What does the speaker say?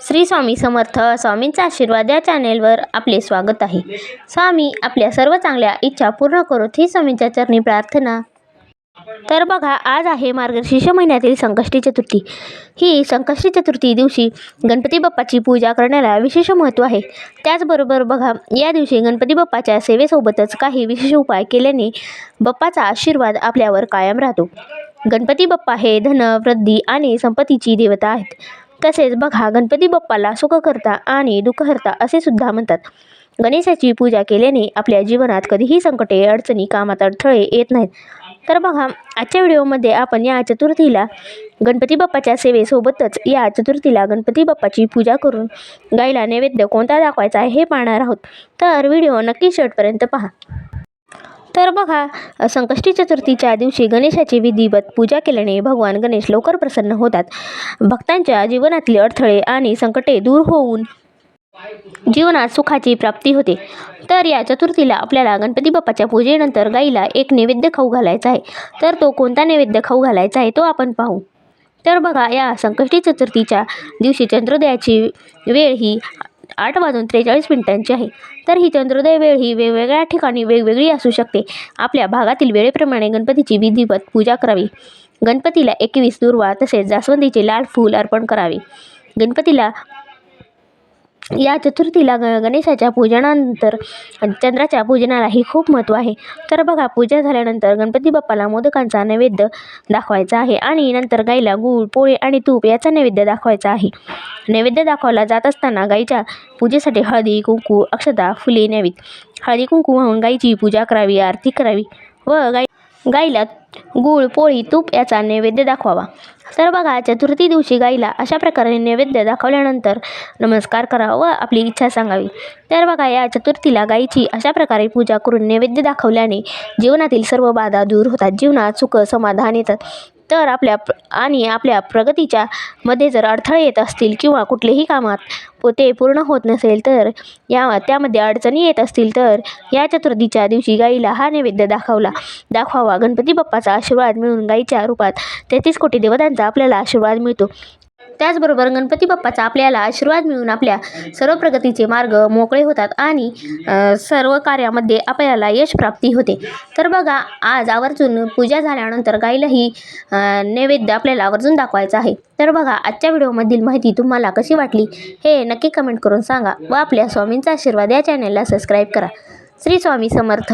श्री स्वामी समर्थ स्वामींचा आशीर्वाद या चॅनेलवर आपले स्वागत आहे. स्वामी आपल्या सर्व चांगल्या इच्छा पूर्ण करोत ही स्वामींच्या चरणी प्रार्थना. तर बघा आज आहे मार्गशीर्ष महिन्यातील संकष्टी चतुर्थी. ही संकष्टी चतुर्थी दिवशी गणपती बाप्पाची पूजा करण्याला विशेष महत्त्व आहे. त्याचबरोबर बघा या दिवशी गणपती बाप्पाच्या सेवेसोबतच काही विशेष उपाय केल्याने बाप्पाचा आशीर्वाद आपल्यावर कायम राहतो. गणपती बाप्पा हे धन वृद्धी आणि संपत्तीची देवता आहेत. तसेच बघा गणपती बाप्पाला सुखकर्ता आणि दुःखहर्ता असे सुद्धा म्हणतात. गणेशाची पूजा केल्याने आपल्या जीवनात कधीही संकटे अडचणी कामात अडथळे येत नाहीत. तर बघा आजच्या व्हिडिओमध्ये आपण या चतुर्थीला गणपती बाप्पाच्या सेवेसोबतच या चतुर्थीला गणपती बाप्पाची पूजा करून गायला नैवेद्य कोणता दाखवायचा आहे हे पाहणार आहोत. तर व्हिडिओ नक्की शेवटपर्यंत पहा. तर बघा संकष्टी चतुर्थीच्या दिवशी गणेशाची विधिवत पूजा केल्याने भगवान गणेश लवकर प्रसन्न होतात. भक्तांच्या जीवनातले अडथळे आणि संकटे दूर होऊन जीवनात सुखाची प्राप्ती होते. तर या चतुर्थीला आपल्याला गणपती बाप्पाच्या पूजेनंतर गाईला एक नैवेद्य खाऊ घालायचा आहे. तर तो कोणता नैवेद्य खाऊ घालायचा आहे तो आपण पाहू. तर बघा या संकष्टी चतुर्थीच्या दिवशी चंद्रोदयाची वेळ ही आठ वाजून त्रेचाळीस मिनिटांची आहे. तर ही चंद्रोदय वेळ ही वेगवेगळ्या ठिकाणी वेगवेगळी असू शकते. आपल्या भागातील वेळेप्रमाणे गणपतीची विधिवत पूजा करावी. गणपतीला एकवीस दुर्वा तसेच जास्वंदीचे लाल फूल अर्पण करावे. गणपतीला या चतुर्थीला ग गणेशाच्या पूजनानंतर चंद्राच्या पूजनालाही खूप महत्त्व आहे. तर बघा पूजा झाल्यानंतर गणपती बाप्पाला मोदकांचा नैवेद्य दाखवायचा आहे आणि नंतर गाईला गूळ पोळी आणि तूप याचा नैवेद्य दाखवायचा आहे. नैवेद्य दाखवला जात असताना गाईच्या पूजेसाठी हळदी कुंकू अक्षता फुले न्यावीत. हळदी कुंकू वाहून गाईची पूजा करावी आरती करावी व गाई गाईला गूळ पोळी तूप याचा नैवेद्य दाखवावा. तर बघा चतुर्थी दिवशी गाईला अशा प्रकारे नैवेद्य दाखवल्यानंतर नमस्कार करावा व आपली इच्छा सांगावी. तर बघा या चतुर्थीला गाईची अशा प्रकारे पूजा करून नैवेद्य दाखवल्याने जीवनातील सर्व बाधा दूर होतात. जीवनात सुख समाधान येतात. तर आपल्या प्र आणि आपल्या प्रगतीच्या मध्ये जर अडथळे येत असतील किंवा कुठलेही कामात ते पूर्ण होत नसेल तर या त्यामध्ये अडचणी येत असतील तर या चतुर्थीच्या दिवशी गाईला हा नैवेद्य दाखवला. दाखवावा. गणपती बाप्पाचा आशीर्वाद मिळून गाईच्या रूपात तेहतीस कोटी देवतांचा आपल्याला आशीर्वाद मिळतो. त्याचबरोबर गणपती बाप्पाचा आपल्याला आशीर्वाद मिळून आपल्या सर्व प्रगतीचे मार्ग मोकळे होतात आणि सर्व कार्यामध्ये आपल्याला यश प्राप्ती होते. तर बघा आज आवर्जून पूजा झाल्यानंतर गाईलाही नैवेद्य आपल्याला आवर्जून दाखवायचा आहे. तर बघा आजच्या व्हिडिओमधील माहिती तुम्हाला कशी वाटली हे नक्की कमेंट करून सांगा व आपल्या स्वामींचा आशीर्वाद या चॅनलला सबस्क्राईब करा. श्री स्वामी समर्थ.